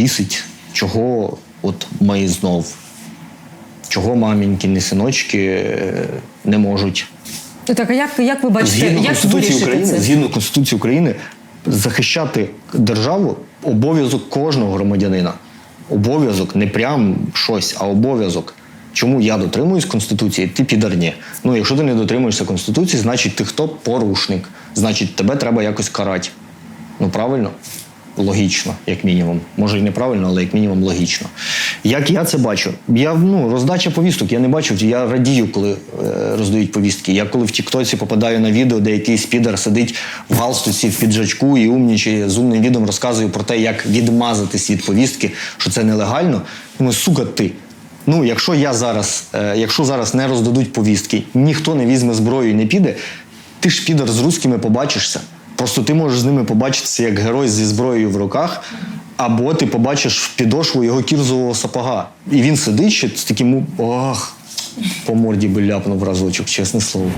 бісить, чого от ми знов, чого маміньки, синочки е, не можуть Так, а як, як ви бачите, згідно як Конституції України, це? згідно Конституції України, захищати державу обов'язок кожного громадянина. Обов'язок, не прям щось, а обов'язок. Чому я дотримуюсь Конституції, ти підар ні. Ну, якщо ти не дотримуєшся Конституції, значить ти хто порушник. Значить, тебе треба якось карати. Ну правильно? Логічно, як мінімум. Може і неправильно, але як мінімум логічно. Як я це бачу? Я ну, роздача повісток, я не бачу, я радію, коли е, роздають повістки. Я коли в Тіктоці попадаю на відео, де якийсь підер сидить в галстуці, в піджачку і умнічає, з умним відом розказує про те, як відмазатись від повістки, що це нелегально. Думаю, сука, ти. Ну, якщо я зараз, е, якщо зараз не роздадуть повістки, ніхто не візьме зброю і не піде, ти ж підер з русскими побачишся. Просто ти можеш з ними побачитися як герой зі зброєю в руках, або ти побачиш в підошву його кірзового сапога. І він сидить ще з таким ох, по морді би ляпнув разочок, чесне слово.